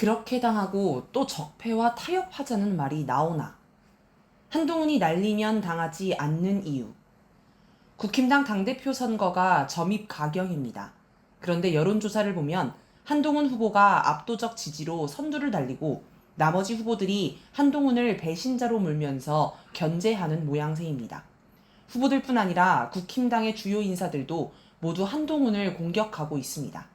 그렇게 당하고 또 적폐와 타협하자는 말이 나오나. 한동훈이 날리면 당하지 않는 이유. 국힘당 당대표 선거가 점입 가경입니다. 그런데 여론조사를 보면 한동훈 후보가 압도적 지지로 선두를 달리고 나머지 후보들이 한동훈을 배신자로 물면서 견제하는 모양새입니다. 후보들뿐 아니라 국힘당의 주요 인사들도 모두 한동훈을 공격하고 있습니다.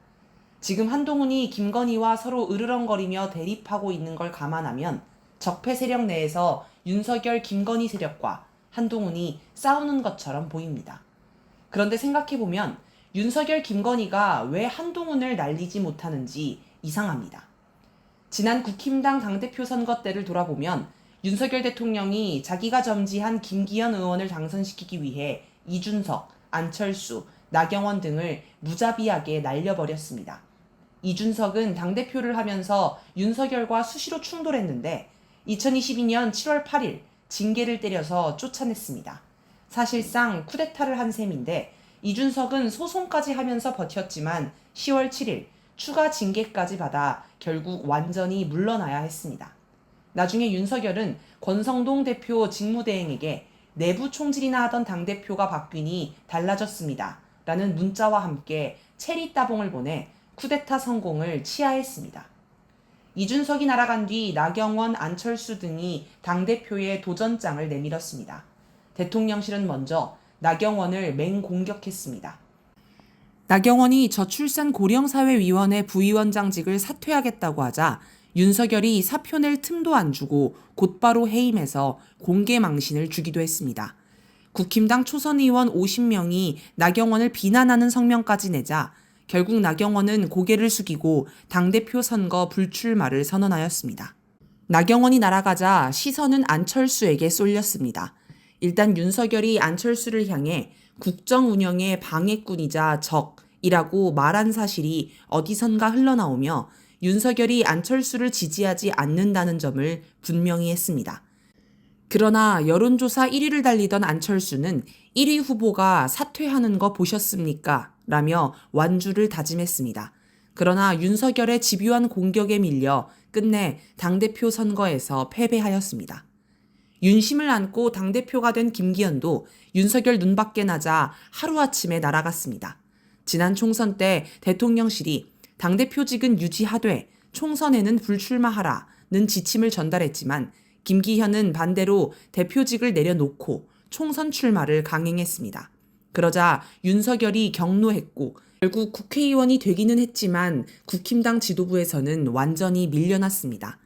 지금 한동훈이 김건희와 서로 으르렁거리며 대립하고 있는 걸 감안하면 적폐 세력 내에서 윤석열 김건희 세력과 한동훈이 싸우는 것처럼 보입니다. 그런데 생각해보면 윤석열 김건희가 왜 한동훈을 날리지 못하는지 이상합니다. 지난 국힘당 당대표 선거 때를 돌아보면 윤석열 대통령이 자기가 점지한 김기현 의원을 당선시키기 위해 이준석, 안철수, 나경원 등을 무자비하게 날려버렸습니다. 이준석은 당대표를 하면서 윤석열과 수시로 충돌했는데 2022년 7월 8일 징계를 때려서 쫓아냈습니다. 사실상 쿠데타를 한 셈인데 이준석은 소송까지 하면서 버텼지만 10월 7일 추가 징계까지 받아 결국 완전히 물러나야 했습니다. 나중에 윤석열은 권성동 대표 직무대행에게 내부 총질이나 하던 당대표가 바뀌니 달라졌습니다. 라는 문자와 함께 체리 따봉을 보내 쿠데타 성공을 치하했습니다. 이준석이 날아간 뒤 나경원, 안철수 등이 당대표의 도전장을 내밀었습니다. 대통령실은 먼저 나경원을 맹공격했습니다. 나경원이 저출산 고령사회위원회 부위원장직을 사퇴하겠다고 하자 윤석열이 사표 낼 틈도 안 주고 곧바로 해임해서 공개 망신을 주기도 했습니다. 국힘당 초선 의원 50명이 나경원을 비난하는 성명까지 내자 결국 나경원은 고개를 숙이고 당대표 선거 불출마를 선언하였습니다. 나경원이 날아가자 시선은 안철수에게 쏠렸습니다. 일단 윤석열이 안철수를 향해 국정 운영의 방해꾼이자 적이라고 말한 사실이 어디선가 흘러나오며 윤석열이 안철수를 지지하지 않는다는 점을 분명히 했습니다. 그러나 여론조사 1위를 달리던 안철수는 1위 후보가 사퇴하는 거 보셨습니까? 라며 완주를 다짐했습니다. 그러나 윤석열의 집요한 공격에 밀려 끝내 당대표 선거에서 패배하였습니다. 윤심을 안고 당대표가 된 김기현도 윤석열 눈밖에 나자 하루아침에 날아갔습니다. 지난 총선 때 대통령실이 당대표직은 유지하되 총선에는 불출마하라는 지침을 전달했지만 김기현은 반대로 대표직을 내려놓고 총선 출마를 강행했습니다. 그러자 윤석열이 경로했고 결국 국회의원이 되기는 했지만 국힘당 지도부에서는 완전히 밀려났습니다.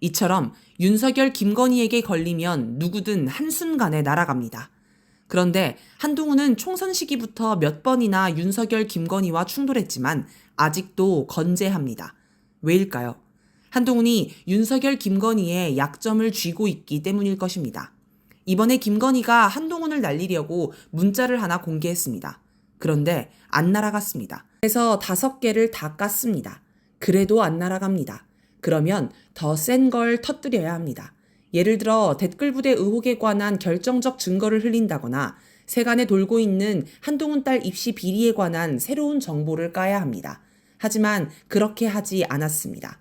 이처럼 윤석열 김건희에게 걸리면 누구든 한순간에 날아갑니다. 그런데 한동훈은 총선 시기부터 몇 번이나 윤석열 김건희와 충돌했지만 아직도 건재합니다. 왜일까요? 한동훈이 윤석열 김건희의 약점을 쥐고 있기 때문일 것입니다. 이번에 김건희가 한동훈을 날리려고 문자를 하나 공개했습니다. 그런데 안 날아갔습니다. 그래서 다섯 개를 다 깠습니다. 그래도 안 날아갑니다. 그러면 더 센 걸 터뜨려야 합니다. 예를 들어 댓글 부대 의혹에 관한 결정적 증거를 흘린다거나 세간에 돌고 있는 한동훈 딸 입시 비리에 관한 새로운 정보를 까야 합니다. 하지만 그렇게 하지 않았습니다.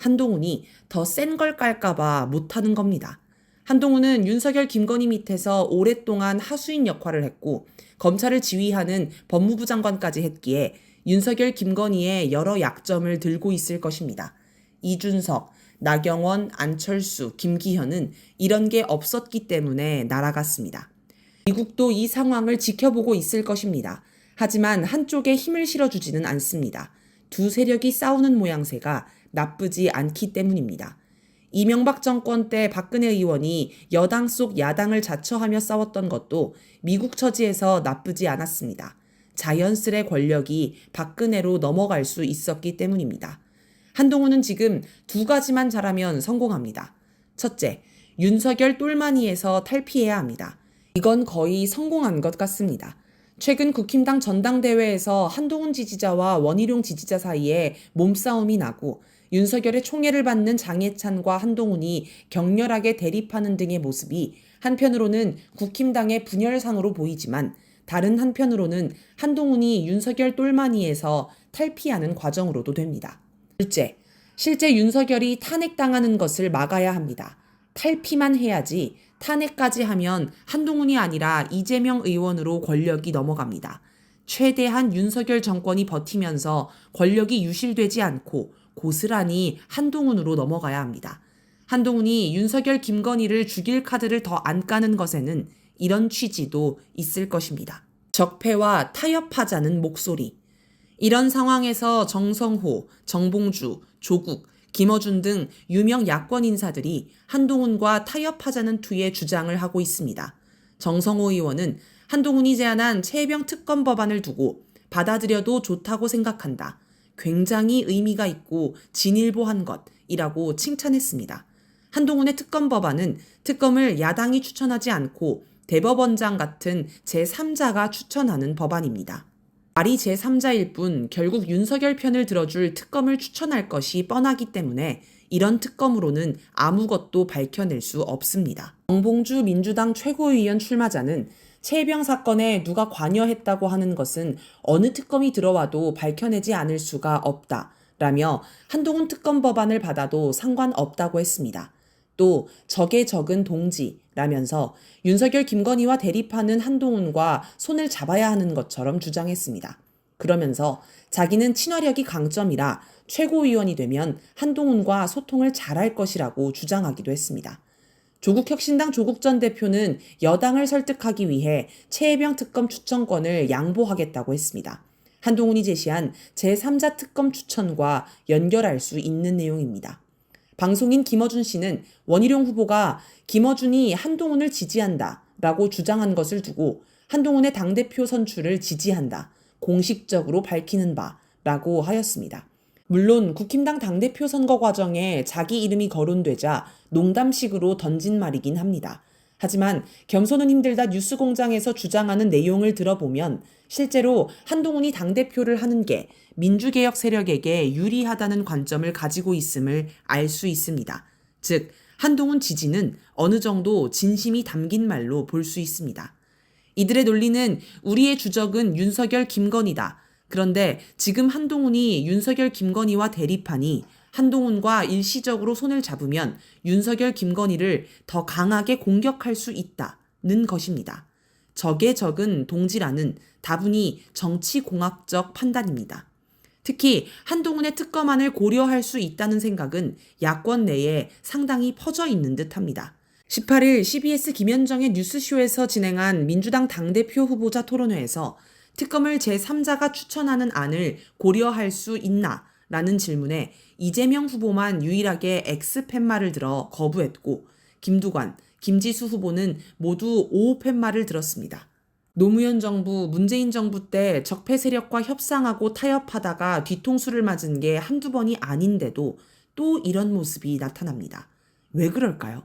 한동훈이 더 센 걸 깔까봐 못하는 겁니다. 한동훈은 윤석열 김건희 밑에서 오랫동안 하수인 역할을 했고 검찰을 지휘하는 법무부 장관까지 했기에 윤석열 김건희의 여러 약점을 들고 있을 것입니다. 이준석, 나경원, 안철수, 김기현은 이런 게 없었기 때문에 날아갔습니다. 미국도 이 상황을 지켜보고 있을 것입니다. 하지만 한쪽에 힘을 실어주지는 않습니다. 두 세력이 싸우는 모양새가 나쁘지 않기 때문입니다. 이명박 정권 때 박근혜 의원이 여당 속 야당을 자처하며 싸웠던 것도 미국 처지에서 나쁘지 않았습니다. 자연스레 권력이 박근혜로 넘어갈 수 있었기 때문입니다. 한동훈은 지금 두 가지만 잘하면 성공합니다. 첫째, 윤석열 똘마니에서 탈피해야 합니다. 이건 거의 성공한 것 같습니다. 최근 국힘당 전당대회에서 한동훈 지지자와 원희룡 지지자 사이에 몸싸움이 나고 윤석열의 총애를 받는 장해찬과 한동훈이 격렬하게 대립하는 등의 모습이 한편으로는 국힘당의 분열상으로 보이지만 다른 한편으로는 한동훈이 윤석열 똘마니에서 탈피하는 과정으로도 됩니다. 둘째, 실제 윤석열이 탄핵당하는 것을 막아야 합니다. 탈피만 해야지 탄핵까지 하면 한동훈이 아니라 이재명 의원으로 권력이 넘어갑니다. 최대한 윤석열 정권이 버티면서 권력이 유실되지 않고 고스란히 한동훈으로 넘어가야 합니다. 한동훈이 윤석열 김건희를 죽일 카드를 더 안 까는 것에는 이런 취지도 있을 것입니다. 적폐와 타협하자는 목소리. 이런 상황에서 정성호, 정봉주, 조국, 김어준 등 유명 야권 인사들이 한동훈과 타협하자는 투의 주장을 하고 있습니다. 정성호 의원은 한동훈이 제안한 최혜병 특검 법안을 두고 받아들여도 좋다고 생각한다. 굉장히 의미가 있고 진일보한 것이라고 칭찬했습니다. 한동훈의 특검 법안은 특검을 야당이 추천하지 않고 대법원장 같은 제3자가 추천하는 법안입니다. 말이 제3자일 뿐 결국 윤석열 편을 들어줄 특검을 추천할 것이 뻔하기 때문에 이런 특검으로는 아무것도 밝혀낼 수 없습니다. 정봉주 민주당 최고위원 출마자는 최병 사건에 누가 관여했다고 하는 것은 어느 특검이 들어와도 밝혀내지 않을 수가 없다. 라며 한동훈 특검 법안을 받아도 상관없다고 했습니다. 또 적의 적은 동지라면서 윤석열 김건희와 대립하는 한동훈과 손을 잡아야 하는 것처럼 주장했습니다. 그러면서 자기는 친화력이 강점이라 최고위원이 되면 한동훈과 소통을 잘할 것이라고 주장하기도 했습니다. 조국 혁신당 조국 전 대표는 여당을 설득하기 위해 최혜병 특검 추천권을 양보하겠다고 했습니다. 한동훈이 제시한 제3자 특검 추천과 연결할 수 있는 내용입니다. 방송인 김어준 씨는 원희룡 후보가 김어준이 한동훈을 지지한다 라고 주장한 것을 두고 한동훈의 당대표 선출을 지지한다. 공식적으로 밝히는 바 라고 하였습니다. 물론 국힘당 당대표 선거 과정에 자기 이름이 거론되자 농담식으로 던진 말이긴 합니다. 하지만 겸손은 힘들다 뉴스 공장에서 주장하는 내용을 들어보면 실제로 한동훈이 당대표를 하는 게 민주개혁 세력에게 유리하다는 관점을 가지고 있음을 알 수 있습니다. 즉, 한동훈 지지는 어느 정도 진심이 담긴 말로 볼 수 있습니다. 이들의 논리는 우리의 주적은 윤석열 김건희다. 그런데 지금 한동훈이 윤석열 김건희와 대립하니 한동훈과 일시적으로 손을 잡으면 윤석열 김건희를 더 강하게 공격할 수 있다는 것입니다. 적의 적은 동지라는 다분히 정치공학적 판단입니다. 특히 한동훈의 특검안을 고려할 수 있다는 생각은 야권 내에 상당히 퍼져 있는 듯 합니다. 18일 CBS 김현정의 뉴스쇼에서 진행한 민주당 당대표 후보자 토론회에서 특검을 제3자가 추천하는 안을 고려할 수 있나? 라는 질문에 이재명 후보만 유일하게 X팻말을 들어 거부했고 김두관, 김지수 후보는 모두 O팻말을 들었습니다. 노무현 정부, 문재인 정부 때 적폐 세력과 협상하고 타협하다가 뒤통수를 맞은 게 한두 번이 아닌데도 또 이런 모습이 나타납니다. 왜 그럴까요?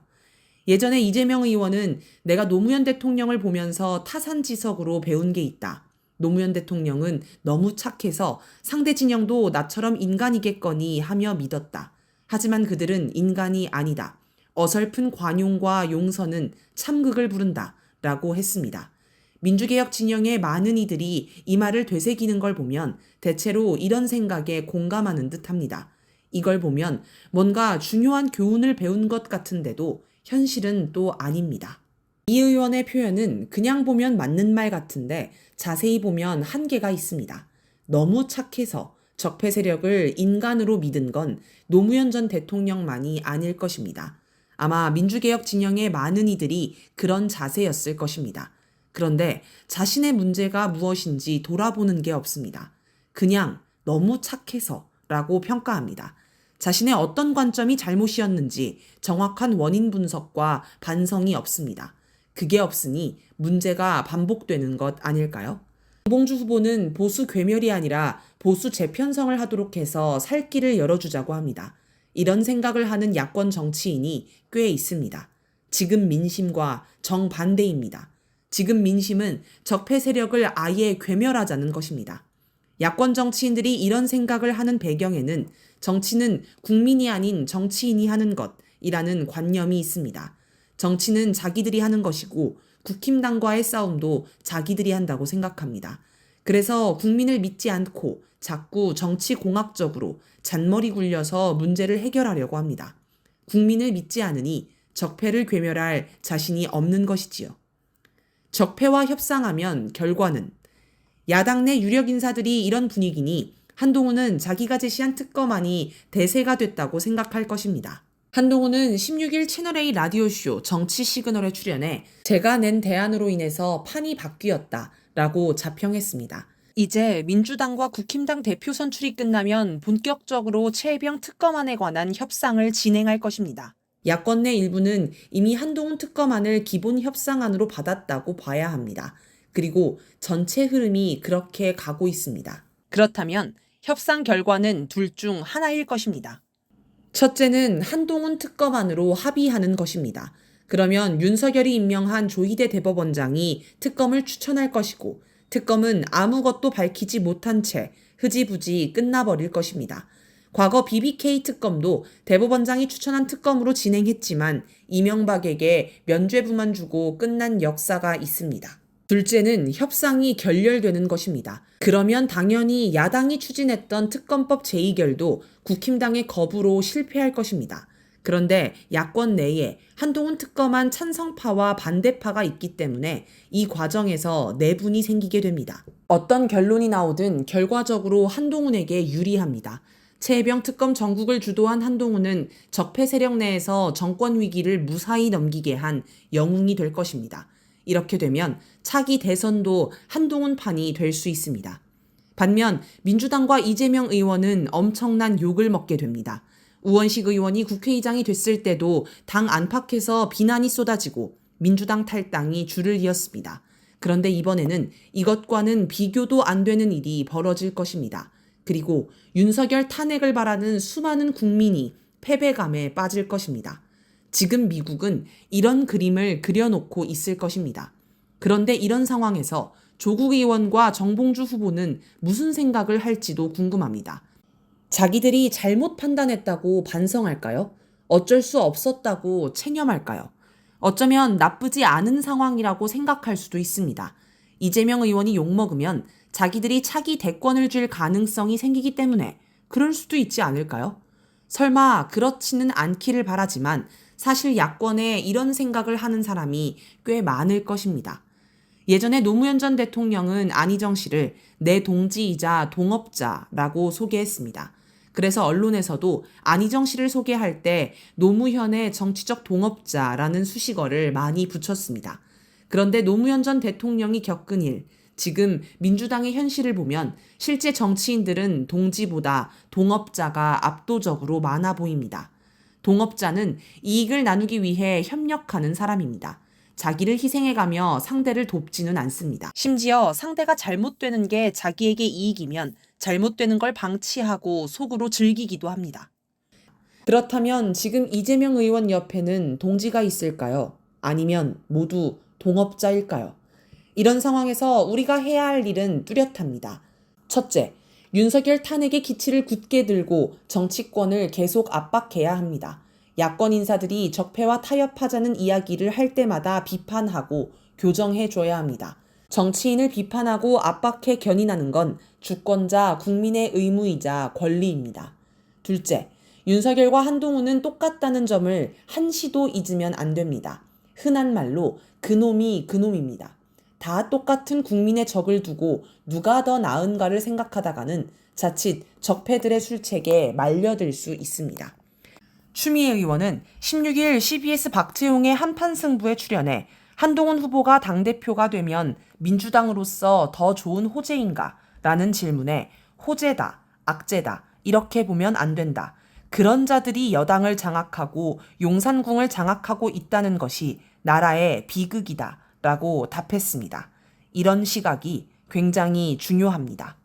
예전에 이재명 의원은 내가 노무현 대통령을 보면서 타산지석으로 배운 게 있다. 노무현 대통령은 너무 착해서 상대 진영도 나처럼 인간이겠거니 하며 믿었다. 하지만 그들은 인간이 아니다. 어설픈 관용과 용서는 참극을 부른다. 라고 했습니다. 민주개혁 진영의 많은 이들이 이 말을 되새기는 걸 보면 대체로 이런 생각에 공감하는 듯 합니다. 이걸 보면 뭔가 중요한 교훈을 배운 것 같은데도 현실은 또 아닙니다. 이 의원의 표현은 그냥 보면 맞는 말 같은데 자세히 보면 한계가 있습니다. 너무 착해서 적폐 세력을 인간으로 믿은 건 노무현 전 대통령만이 아닐 것입니다. 아마 민주개혁 진영의 많은 이들이 그런 자세였을 것입니다. 그런데 자신의 문제가 무엇인지 돌아보는 게 없습니다. 그냥 너무 착해서 라고 평가합니다. 자신의 어떤 관점이 잘못이었는지 정확한 원인 분석과 반성이 없습니다. 그게 없으니 문제가 반복되는 것 아닐까요? 봉주 후보는 보수 괴멸이 아니라 보수 재편성을 하도록 해서 살 길을 열어주자고 합니다. 이런 생각을 하는 야권 정치인이 꽤 있습니다. 지금 민심과 정반대입니다. 지금 민심은 적폐 세력을 아예 괴멸하자는 것입니다. 야권 정치인들이 이런 생각을 하는 배경에는 정치는 국민이 아닌 정치인이 하는 것이라는 관념이 있습니다. 정치는 자기들이 하는 것이고 국힘당과의 싸움도 자기들이 한다고 생각합니다. 그래서 국민을 믿지 않고 자꾸 정치 공학적으로 잔머리 굴려서 문제를 해결하려고 합니다. 국민을 믿지 않으니 적폐를 괴멸할 자신이 없는 것이지요. 적폐와 협상하면 결과는 야당 내 유력 인사들이 이런 분위기니 한동훈은 자기가 제시한 특검안이 대세가 됐다고 생각할 것입니다. 한동훈은 16일 채널A 라디오쇼 정치 시그널에 출연해 제가 낸 대안으로 인해서 판이 바뀌었다 라고 자평했습니다. 이제 민주당과 국힘당 대표 선출이 끝나면 본격적으로 최혜병 특검안에 관한 협상을 진행할 것입니다. 야권 내 일부는 이미 한동훈 특검안을 기본 협상안으로 받았다고 봐야 합니다. 그리고 전체 흐름이 그렇게 가고 있습니다. 그렇다면 협상 결과는 둘 중 하나일 것입니다. 첫째는 한동훈 특검안으로 합의하는 것입니다. 그러면 윤석열이 임명한 조희대 대법원장이 특검을 추천할 것이고 특검은 아무것도 밝히지 못한 채 흐지부지 끝나버릴 것입니다. 과거 BBK 특검도 대법원장이 추천한 특검으로 진행했지만 이명박에게 면죄부만 주고 끝난 역사가 있습니다. 둘째는 협상이 결렬되는 것입니다. 그러면 당연히 야당이 추진했던 특검법 제2결도 국힘당의 거부로 실패할 것입니다. 그런데 야권 내에 한동훈 특검안 찬성파와 반대파가 있기 때문에 이 과정에서 내분이 생기게 됩니다. 어떤 결론이 나오든 결과적으로 한동훈에게 유리합니다. 최혜병 특검 전국을 주도한 한동훈은 적폐 세력 내에서 정권 위기를 무사히 넘기게 한 영웅이 될 것입니다. 이렇게 되면 차기 대선도 한동훈 판이 될 수 있습니다. 반면 민주당과 이재명 의원은 엄청난 욕을 먹게 됩니다. 우원식 의원이 국회의장이 됐을 때도 당 안팎에서 비난이 쏟아지고 민주당 탈당이 줄을 이었습니다. 그런데 이번에는 이것과는 비교도 안 되는 일이 벌어질 것입니다. 그리고 윤석열 탄핵을 바라는 수많은 국민이 패배감에 빠질 것입니다. 지금 미국은 이런 그림을 그려놓고 있을 것입니다. 그런데 이런 상황에서 조국 의원과 정봉주 후보는 무슨 생각을 할지도 궁금합니다. 자기들이 잘못 판단했다고 반성할까요? 어쩔 수 없었다고 체념할까요? 어쩌면 나쁘지 않은 상황이라고 생각할 수도 있습니다. 이재명 의원이 욕먹으면 자기들이 차기 대권을 줄 가능성이 생기기 때문에 그럴 수도 있지 않을까요? 설마 그렇지는 않기를 바라지만 사실 야권에 이런 생각을 하는 사람이 꽤 많을 것입니다. 예전에 노무현 전 대통령은 안희정 씨를 내 동지이자 동업자라고 소개했습니다. 그래서 언론에서도 안희정 씨를 소개할 때 노무현의 정치적 동업자라는 수식어를 많이 붙였습니다. 그런데 노무현 전 대통령이 겪은 일, 지금 민주당의 현실을 보면 실제 정치인들은 동지보다 동업자가 압도적으로 많아 보입니다. 동업자는 이익을 나누기 위해 협력하는 사람입니다. 자기를 희생해가며 상대를 돕지는 않습니다. 심지어 상대가 잘못되는 게 자기에게 이익이면 잘못되는 걸 방치하고 속으로 즐기기도 합니다. 그렇다면 지금 이재명 의원 옆에는 동지가 있을까요? 아니면 모두 동업자일까요? 이런 상황에서 우리가 해야 할 일은 뚜렷합니다. 첫째, 윤석열 탄핵의 기치를 굳게 들고 정치권을 계속 압박해야 합니다. 야권 인사들이 적폐와 타협하자는 이야기를 할 때마다 비판하고 교정해 줘야 합니다. 정치인을 비판하고 압박해 견인하는 건 주권자 국민의 의무이자 권리입니다. 둘째, 윤석열과 한동훈은 똑같다는 점을 한시도 잊으면 안 됩니다. 흔한 말로 그놈이 그놈입니다. 다 똑같은 국민의 적을 두고 누가 더 나은가를 생각하다가는 자칫 적폐들의 술책에 말려들 수 있습니다. 추미애 의원은 16일 CBS 박재용의 한판 승부에 출연해 한동훈 후보가 당대표가 되면 민주당으로서 더 좋은 호재인가? 라는 질문에 호재다, 악재다, 이렇게 보면 안 된다. 그런 자들이 여당을 장악하고 용산궁을 장악하고 있다는 것이 나라의 비극이다. 라고 답했습니다. 이런 시각이 굉장히 중요합니다.